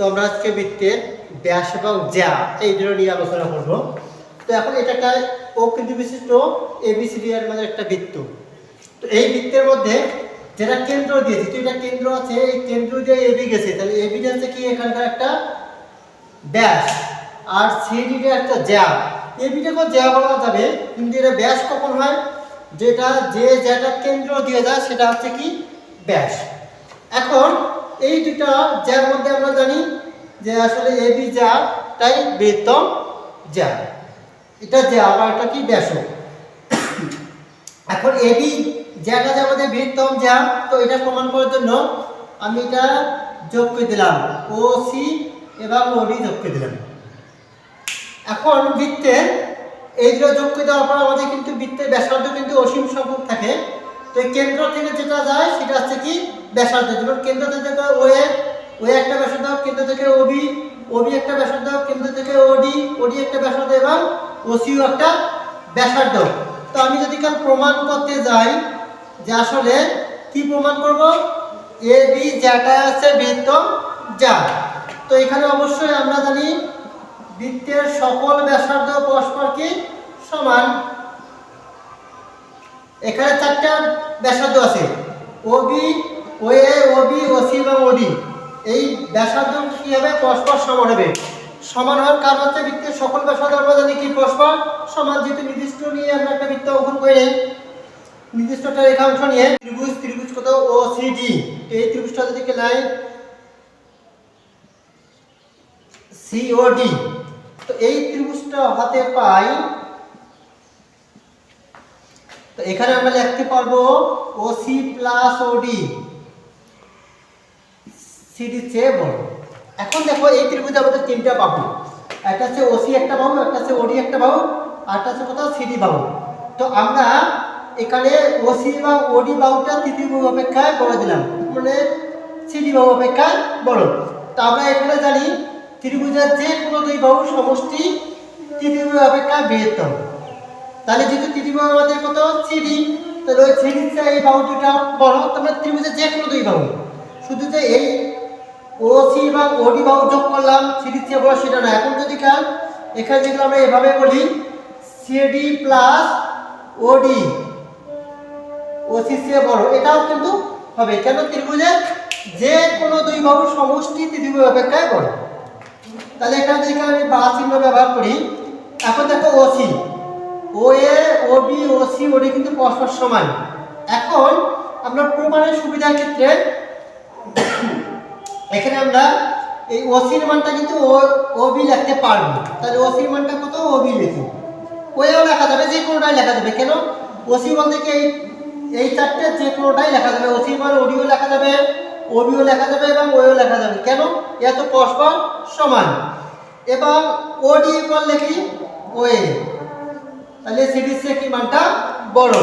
তো আমরা আজকে বৃত্তের ব্যাস এবং জ্যা এই দুটো নিয়ে আলোচনা করব। তো এখন এটা একটা অকৃতি বিশিষ্ট এবিসিডি এর মানে একটা বৃত্ত। তো এই বৃত্তের মধ্যে যেটা কেন্দ্র দিয়েছে, তো এটা কেন্দ্র আছে, এই কেন্দ্র দিয়ে এবি গেছে, তাহলে এবি যাচ্ছে কি এখানকার একটা ব্যাস, আর সিডিটা একটা জ্যা এবিটাকেও জ্যা বলা যাবে, কিন্তু এটা ব্যাস কখন হয়? যেটা যে যেটা কেন্দ্র দিয়ে যায়, সেটা হচ্ছে কি ব্যাস। এখন এই দুটা যার মধ্যে আমরা জানি যে আসলে এ বি যা তাই বৃত্তম যা এটা যা আবার এটা কি ব্যাস এখন এবি যেটা যে আমাদের বৃত্তম যা তো এটা প্রমাণ করার জন্য আমি এটা যোগ করে দিলাম। ও, সি এবং ওডি যোগ করে দিলাম। এখন বৃত্তের এই দুটো যোগ করে দেওয়ার পর আমাদের কিন্তু বৃত্তের ব্যাসার্ধ কিন্তু অসীম সংখ্যক থাকে। তো কেন্দ্র থেকে যেটা যায় সেটা হচ্ছে কি ব্যাসার্ধ যেমন কেন্দ্র থেকে ওয়ে ওয়ে একটা ব্যাসার্ধ, কেন্দ্র থেকে ওবি ওবি একটা ব্যাসার্ধ, কেন্দ্র থেকে ওডি ওডি একটা ব্যাসার্ধ এবং ওসিও একটা ব্যাসার্ধ। তো আমি যদি কাল প্রমাণ করতে যাই যে আসলে কি প্রমাণ করব? এ, বি যেটা আছে বৃত্ত যা। তো এখানে অবশ্যই আমরা জানি বৃত্তের সকল ব্যাসার্ধ পরস্পর কি? সমান। এখানে চারটা ব্যাসার্ধ আছে। ওবি ওএ ওবি, ওসি এবং ওডি। এই ব্যাসার্ধ কি হবে? পরস্পর সমান হবে। সমান হওয়ার কারণ হচ্ছে বৃত্তের সকল ব্যাসার্ধ আমরা জানি কি? পরস্পর সমান। যেহেতু নির্দিষ্ট নিয়ে আমরা একটা বৃত্ত অঙ্কন করে নির্দিষ্ট একটা রেখাংশ নিয়ে ত্রিভুজ ত্রিভুজ কত? O, C, D. এই ত্রিভুজটা যদি লাই সিওডি তো এই ত্রিভুজটা হাতে পাই, তো এখানে আমরা লিখতে পারব O, C, plus OD CD চেয়ে বড়। এখন দেখো এই ত্রিভুজে আমাদের তিনটা বাহু। একটা হচ্ছে ওসি একটা বাহু, একটা হচ্ছে ওডি একটা বাহু, আর একটা হচ্ছে কোথাও সিডি বাহু। তো আমরা এখানে ওসি বা ওডি বাহুটা তৃতীয় বাহু অপেক্ষায় বড় দিলাম। মানে সিডি বাহু অপেক্ষায় বড়। তো আমরা এখানে জানি ত্রিভুজের যে কোনো দুই বাহুর সমষ্টি তৃতীয় বাহু অপেক্ষায় বৃহত্তম তাহলে যেহেতু তৃতীয় বাহু আমাদের কত? সিডি তাহলে ওই সিডির চেয়ে এই বাহু দুটা বড় তোমরা ত্রিভুজের যে কোনো দুই বাহু। শুধু যে এই ওসি এবং ওডি বাহু যোগ করলাম সিডির চেয়ে বড় সেটা না। এখন যদি কাল এখানে যেগুলো আমরা এভাবে বলি সিডি প্লাস ওডি ওসি চেয়ে বড়। এটাও কিন্তু হবে। কেন ত্রিভুজের যে কোনো দুই বাহুর সমষ্টি ত্রিভুজ অপেক্ষায় বড়। তাহলে এখানে যদি আমি বা চিহ্ন ব্যবহার করি। এখন দেখো OC O A O B O C OD কিন্তু পরস্পর সমান। এখন আমরা প্রমাণের সুবিধার ক্ষেত্রে এখানে আমরা এই ওসির মানটা কিন্তু ও ও বি লিখতে পারব। তাহলে ওসির মানটা কত? ও বি লিখি ওয়েও লেখা যাবে, যে কোনোটাই লেখা যাবে। কেন? ওসি বলতে কি এই এই চারটে যে কোনোটাই লেখা যাবে। ওসির মান ওডিও লেখা যাবে, ওবিও লেখা যাবে এবং ওয়েও লেখা যাবে। কেন? এত পরস্পর সমান। এবং ওডি করলে কি ওয়ে। তাহলে সিরিজে কি মানটা বড়।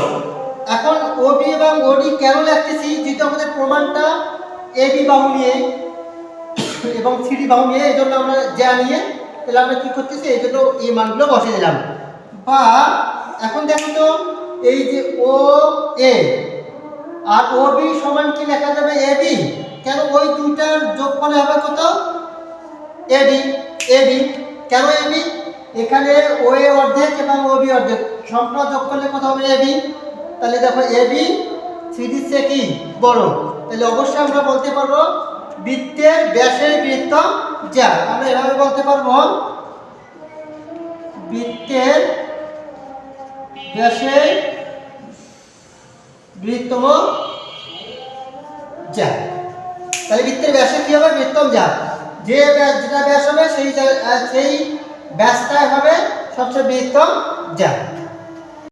এখন ওবি এবং ওডি কেন লিখতেছি? যেহেতু আমাদের প্রমাণটা এবি বাহু নিয়ে এবং সিডি বাহু নিয়ে এই জন্য আমরা যা নিয়ে তাহলে আমরা কী করতেছি? এই জন্য এই মানগুলো বসে দিলাম। বা এখন দেখো তো, এই যে ও, এ আর ও, বি সমান কি লেখা যাবে? A, B. কেন ওই দুইটার যোগফলে হবে কত? A, B. কেন এ, বি? এখানে ও, এ অর্ধেক এবং ও, বি অর্ধেক। সংখ্যা যোগ করলে কত হবে এ, বি? তাহলে দেখো এবি সিরিজ সে কি বড়? তাহলে অবশ্যই আমরা বলতে পারব বৃত্তের ব্যাসের বৃত্ত যা, আমরা এভাবে বলতে পারব? বৃত্তের ব্যাসের বৃত্তম যা। তাহলে বৃত্তের ব্যাসে কি হবে? বৃত্তম যা। যে ব্যাস, যেটা ব্যাস হবে, সেই সেই ব্যাসটাই হবে সবচেয়ে বৃত্তম যা।